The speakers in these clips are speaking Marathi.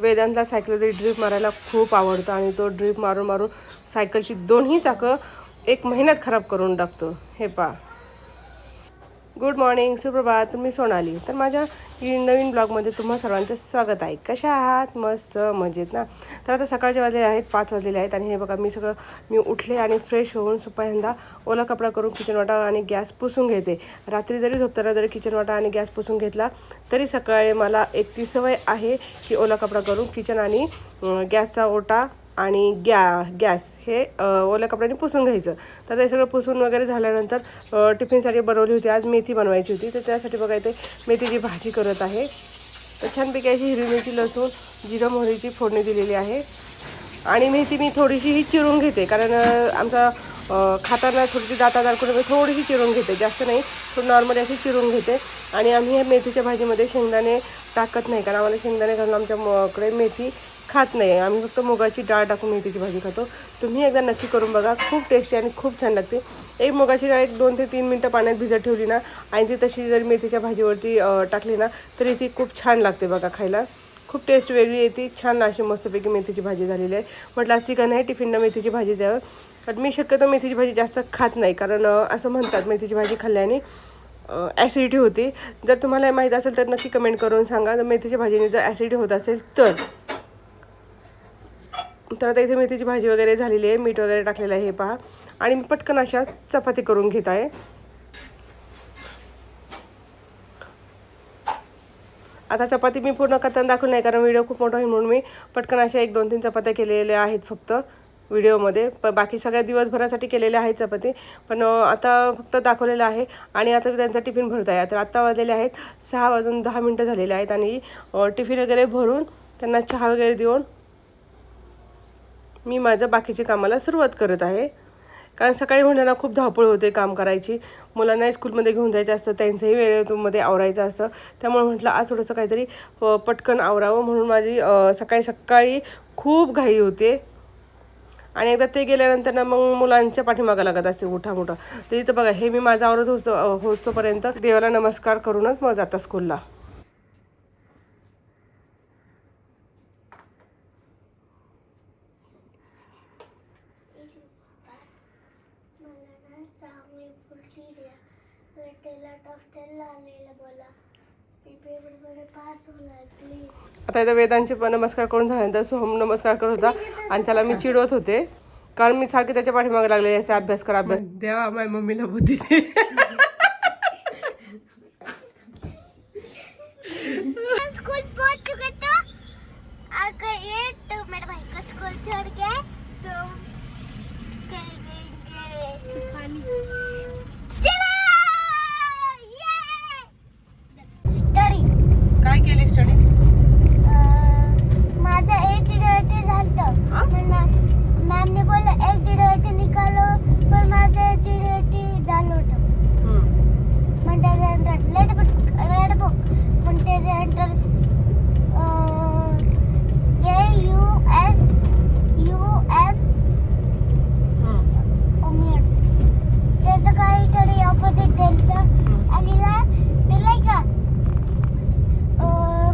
वेदांतला सायकलवरती ड्रीप मारायला खूप आवडतं आणि तो ड्रीप मारून मारून सायकलची दोन्ही चाकं एक महिन्यात खराब करून टाकतो. हे पा गुड मॉर्निंग सुप्रभात. मी सोनाली. तर माझ्या ही नवीन ब्लॉगमध्ये तुम्हा सर्वांचं स्वागत आहे. कशा आहात? मस्त मजेत ना? तर आता सकाळचे वाजलेले आहेत पाच वाजलेले आहेत आणि हे बघा मी सगळं मी उठले आणि फ्रेश होऊन पहिल्यांदा ओला कपडा करून किचन वाटा आणि गॅस पुसून घेते. रात्री जरी झोपताना जरी किचन वाटा आणि गॅस पुसून घेतला तरी सकाळी मला एक ती सवय आहे की ओला कपडा करून किचन आणि गॅसचा ओटा आणि गॅ गॅस हे ओल्या कपड्याने पुसून घ्यायचं. तर ते सगळं पुसून वगैरे झाल्यानंतर टिफिनसाठी बनवली होती. आज मेथी बनवायची होती. तर त्यासाठी बघा इथे मेथीची भाजी करत आहे. तर छानपैकी अशी हिरवी मिरची लसूण जिरं मोहरीची फोडणी दिलेली आहे. आणि मेथी मी थोडीशी ही चिरून घेते. कारण आमचा खाताना थोडीशी दाता अडकून मी थोडीशी चिरून घेते. जास्त नाही. थोडी नॉर्मली अशी चिरून घेते. आणि आम्ही या मेथीच्या भाजीमध्ये शेंगदाणे टाकत नाही. कारण आम्हाला शेंगदाणे घालून आमच्याकडे मेथी खात नाही. आम्ही फक्त मुगाची डाळ टाकून मेथीची भाजी खातो. तुम्ही एकदा नक्की करून बघा. खूप टेस्टी आणि खूप छान लागते. एक मुगाची डाळ एक दोन ते तीन मिनटं पाण्यात भिजत ठेवली ना आणि ती तशी जर मेथीच्या भाजीवरती टाकली ना तरी ती खूप छान लागते बघा खायला. खूप टेस्ट वेगळी येते. छान अशी मस्तपैकी मेथीची भाजी झालेली आहे. म्हटलं आज का नाही टिफिनला मेथीची भाजी द्यावं. पण मी शक्यतो मेथीची भाजी जास्त खात नाही कारण असं म्हणतात मेथीची भाजी खाल्ल्याने ॲसिडिटी होती. जर तुम्हाला माहीत असेल तर नक्की कमेंट करून सांगा. जर मेथीच्या भाजीने जर ॲसिडिटी होत असेल तर. तर आता इथे मेथीची भाजी वगैरे झालेली आहे. मीठ वगैरे टाकलेलं आहे हे पहा. आणि मी पटकन अशा चपाती करून घेत आहे. आता चपाती मी पूर्ण करताना दाखवली नाही कारण व्हिडिओ खूप मोठा आहे म्हणून मी पटकन अशा एक दोन तीन चपात्या केलेल्या आहेत फक्त व्हिडिओमध्ये. प बाकी सगळ्या दिवसभरासाठी केलेल्या आहेत चपाती. पण आता फक्त दाखवलेलं आहे. आणि आता त्यांचा टिफिन भरत आहे. तर आत्ता वाजलेले आहेत. सहा वाजून दहा मिनटं झालेले आहेत. आणि टिफिन वगैरे भरून त्यांना चहा वगैरे देऊन मी माझ्या बाकीच्या कामाला सुरुवात करत आहे. कारण सकाळी मुलांना खूप धावपळ होते काम करायची. मुलांना स्कूलमध्ये घेऊन जायचं असतं त्यांचंही वेळेमध्ये आवरायचं असतं. त्यामुळे म्हटलं आज थोडंसं काहीतरी पटकन आवरावं म्हणून माझी सकाळी सकाळी खूप घाई होते. आणि एकदा ते गेल्यानंतर ना मग मुलांच्या पाठीमागं लागत असते मोठा मोठा तर इथं बघा हे मी माझं आवरत होतो होतोपर्यंत देवाला नमस्कार करूनच मग जाता स्कूलला. आता इथं वेदांचे पण नमस्कार करून झाल्यानंतर सोहम नमस्कार करत होता. आणि त्याला मी चिडवत होते. कारण मी सारखे त्याच्या पाठीमागे लागले असे अभ्यास कर अभ्यास. देवा माझ्या मम्मीला बुद्धी दे. स्कूल पहुंच चुके तो अगर ये तो मेरे भाई को स्कूल छोड़ के तो करेंगे पानी चलो ये स्टडी काय केली स्टडी माझा एच डी टी झालं मॅमने बोललं एच डी टी निकालो पण माझं एच डी टी झालं होतं पण त्याच्या नंतर लेट बुक रेड बुक पण त्याच्या नंतर K U S U M त्याचं काहीतरी ऑपोजिट दिलं आणि ना ते नाही का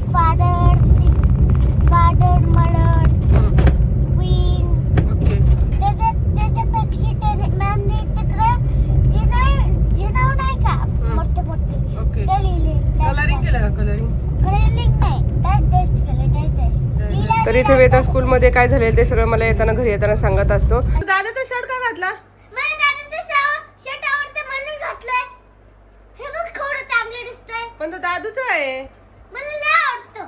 फादर फादर मदर क्वीन त्याच्या त्याच्यापेक्षा त्याने मॅमने तिकडे जे नाही जे नाव नाही का मोठे मोठे ओके ते लिहिले कलरिंग केलं का कलरिंग कलरिंग नाही डॅश डॅश केलं डॅश डॅश तर इथे वेदा स्कूलमध्ये काय झालेलं ते सगळं मला येताना घरी येताना सांगत असतो. दादाचा शर्ट का घातला? मला दादाचं शर्ट आवडतं म्हणून घातलंय. हे बघ केवढं चांगलं दिसतंय. पण तो दादूचा आहे. मला लय आवडतं.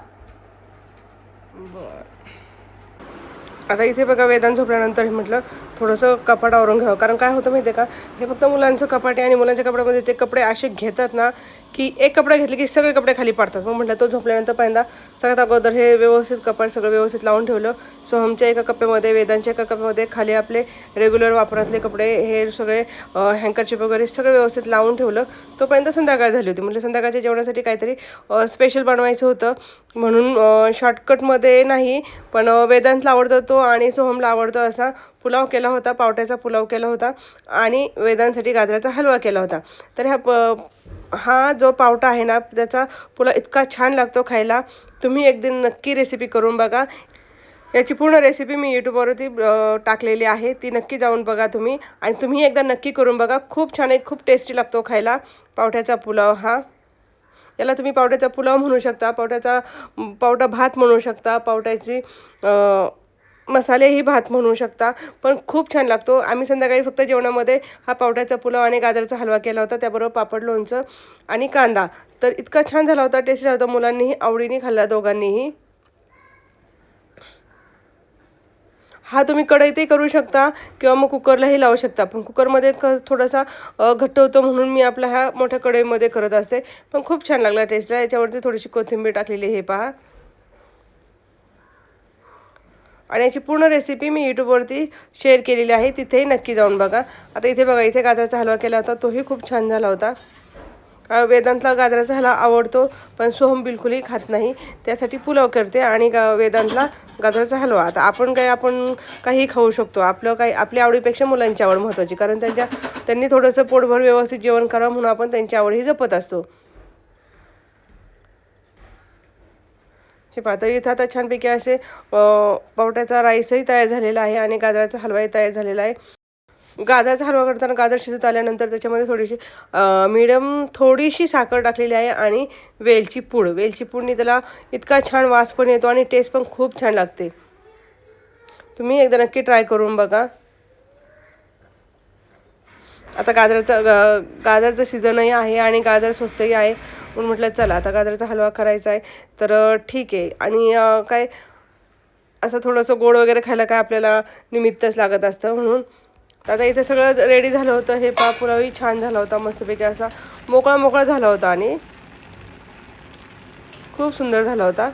आता इथे बघा वेदांत झोपल्यानंतर हे म्हटलं थोडंसं कपाट आवरून घ्यावं. कारण काय होतं माहिती आहे का? हे फक्त मुलांचं कपाट आहे आणि मुलांच्या कपड्यामध्ये ते कपडे असे घेतात ना की एक कपडा घेतले की सगळे कपडे खाली पडतात. मग म्हटलं तो झोपल्यानंतर पहिल्यांदा सगळ्यात अगोदर हे व्यवस्थित कपडे सगळं व्यवस्थित लावून ठेवलं. सोहमच्या एका कप्प्यामध्ये वेदांच्या एका कप्प्यामध्ये खाली आपले रेग्युलर वापरातले कपडे हे सगळे हँकरचिप वगैरे सगळं व्यवस्थित लावून ठेवलं. तोपर्यंत संध्याकाळ झाली होती. म्हणजे संध्याकाळच्या जेवणासाठी काहीतरी स्पेशल बनवायचं होतं. म्हणून शॉर्टकटमध्ये नाही पण वेदांतला आवडतो तो आणि सोहमला आवडतो असा पुलाव केला होता पावट्याचा पुलाव केला होता आणि वेदांसाठी गाजराचा हलवा केला होता. तर ह्या प हा जो पावटा आहे ना त्याचा पुलाव इतका छान लागतो खायला. तुम्ही एक दिन नक्की रेसिपी करून बघा. याची पूर्ण रेसिपी मी यूट्यूबवरती टाकलेली आहे. ती नक्की जाऊन बघा तुम्ही. आणि तुम्ही एकदा नक्की करून बघा. खूप छान आहे खूप टेस्टी लागतो खायला. पावट्याचा पुलाव हा. याला तुम्ही पावट्याचा पुलाव म्हणू शकता पावट्याचा पावटा भात म्हणू शकता पावट्याची मसालेही भात म्हणू शकता. पण खूप छान लागतो. आम्ही संध्याकाळी फक्त जेवणामध्ये हा पावट्याचा पुलाव आणि गाजरचा हलवा केला होता. त्याबरोबर पापड लोणचं आणि कांदा. तर इतका छान झाला होता. टेस्ट झाला होता. मुलांनीही आवडीने खाल्ला दोघांनीही. हा तुम्ही कढईतही करू शकता किंवा मग कुकरलाही लावू शकता. पण कुकरमध्ये क थोडासा घट्ट होतो म्हणून मी आपला ह्या मोठ्या कढईमध्ये करत असते. पण खूप छान लागला टेस्टला याच्यावरती थोडीशी कोथिंबीर टाकलेली हे पहा. आणि याची पूर्ण रेसिपी मी यूट्यूबवरती शेअर केलेली आहे. तिथेही नक्की जाऊन बघा. आता इथे बघा इथे गाजराचा हलवा केला होता. तोही खूप छान झाला होता. वेदांतला गाजराचा हलवा आवडतो पण सोहम बिलकुलही खात नाही. त्यासाठी पुलाव करते आणि गा वेदांतला गाजराचा हलवा. आता आपण काय आपण काही खाऊ शकतो. आपलं काही आपल्या आवडीपेक्षा मुलांची आवड महत्त्वाची. कारण त्यांच्या त्यांनी थोडंसं पोटभर व्यवस्थित जेवण करावं म्हणून आपण त्यांची आवडही जपत असतो. हे पाहता इथं आता छानपैकी असे पावट्याचा राईसही तयार झालेला आहे आणि गाजराचा हलवाही तयार झालेला आहे. गाजराचा हलवा करताना गाजर शिजत आल्यानंतर त्याच्यामध्ये थोडीशी मिडियम थोडीशी साखर टाकलेली आहे आणि वेलची पूड. वेलची पूडनी त्याला इतका छान वास पण येतो आणि टेस्ट पण खूप छान लागते. तुम्ही एकदा नक्की ट्राय करून बघा. आता गाजराचं ग गाजरचं सीझनही आहे आणि गाजर स्वस्तही आहे. म्हणून म्हटलं चला आता गाजराचा हलवा करायचा आहे. तर ठीक आहे. आणि काय असं थोडंसं गोड वगैरे खायला काय आपल्याला निमित्तच लागत असतं. म्हणून आता इथे सगळं रेडी झालं होतं. हे पा पुरावी छान झाला होता मस्तपैकी असा मोकळा मोकळा झाला होता आणि खूप सुंदर झाला होता.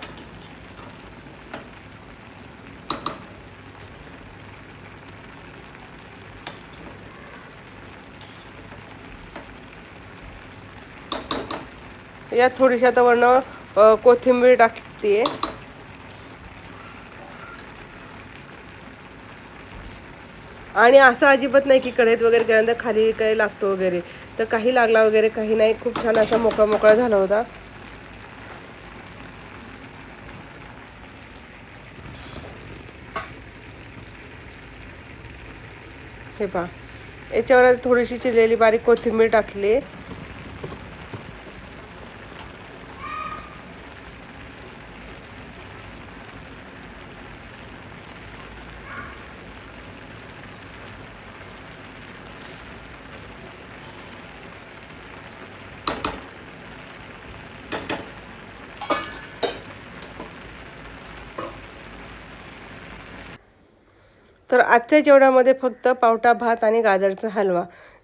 यात थोडीशी आता वरनं कोथिंबीर टाकते आणि असं अजिबात नाही की कढईत वगैरे केल्यानंतर खाली काही लागतो वगैरे. तर काही लागला वगैरे काही नाही. खूप छान असा मोकळा मोकळा झाला होता. हे पहा. याच्यावर थोडीशी चिरलेली बारीक कोथिंबीर टाकली. तर आजच्या जेवणामध्ये फक्त पावटा भात आणि गाजरचा हलवा.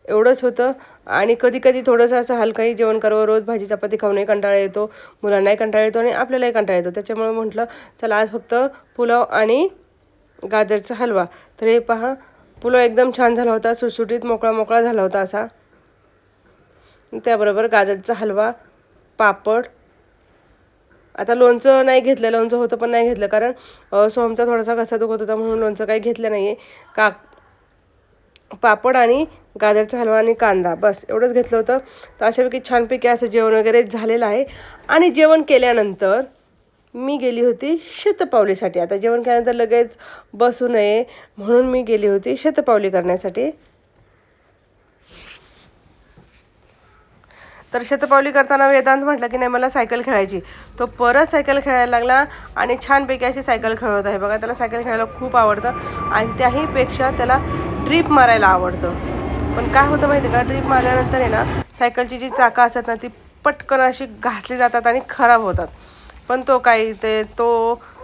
एवढंच होतं. आणि कधी कधी थोडंसं असं हलकाही जेवण करावं. रोज भाजी चपाती खाऊनही कंटाळा येतो. मुलांनाही कंटाळा येतो आणि आपल्यालाही कंटाळा येतो. त्याच्यामुळे म्हटलं चला आज फक्त पुलाव आणि गाजरचा हलवा. तर हे पहा पुलाव एकदम छान झाला होता. सुटसुटीत मोकळा मोकळा झाला होता असा. त्याबरोबर गाजरचा हलवा पापड आता लोणचं नाही घेतलं लोणचं होतं पण नाही घेतलं. कारण सोमचा सोहमचा थोडासा घसा दुखत होता म्हणून लोणचं काही घेतलं नाही आहे का पापड आणि गाजरचा हलवा आणि कांदा बस एवढंच घेतलं होतं. तर अशापैकी छानपैकी असं जेवण वगैरे झालेलं आहे. आणि जेवण केल्यानंतर मी गेली होती शतपावलीसाठी. आता जेवण केल्यानंतर लगेच बसू नये म्हणून मी गेली होती शतपावली करण्यासाठी. तर शतपावली करताना वेदांत म्हटलं की नाही मला सायकल खेळायची. तो परत सायकल खेळायला लागला आणि छानपैकी अशी सायकल खेळत आहे. बघा त्याला सायकल खेळायला खूप आवडतं आणि त्याहीपेक्षा त्याला ड्रीप मारायला आवडतं. पण काय होतं माहिती आहे का? ड्रीप मारल्यानंतर आहे ना सायकलची जी चाकं असतात ना ती पटकन अशी घासली जातात आणि खराब होतात. पण तो काही ते तो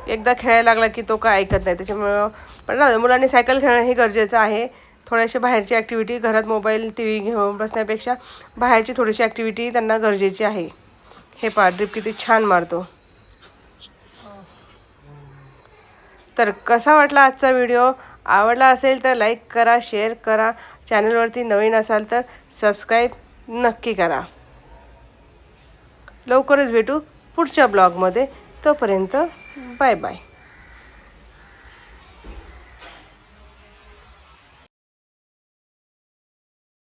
एकदा खेळायला लागला की तो काय ऐकत नाही. त्याच्यामुळं पण ना मुलांनी सायकल खेळणं हे गरजेचं आहे. थोड्याशा बाहेरची ॲक्टिव्हिटी घरात मोबाईल टी व्ही घेऊन बसण्यापेक्षा बाहेरची थोडीशी ॲक्टिव्हिटी त्यांना गरजेची आहे. हे पहा ड्रिप किती छान मारतो. तर कसा वाटला आजचा व्हिडिओ आवडला असेल तर लाईक करा शेअर करा. चॅनलवरती नवीन असाल तर सबस्क्राईब नक्की करा. लवकरच भेटू पुढच्या ब्लॉगमध्ये तोपर्यंत बाय बाय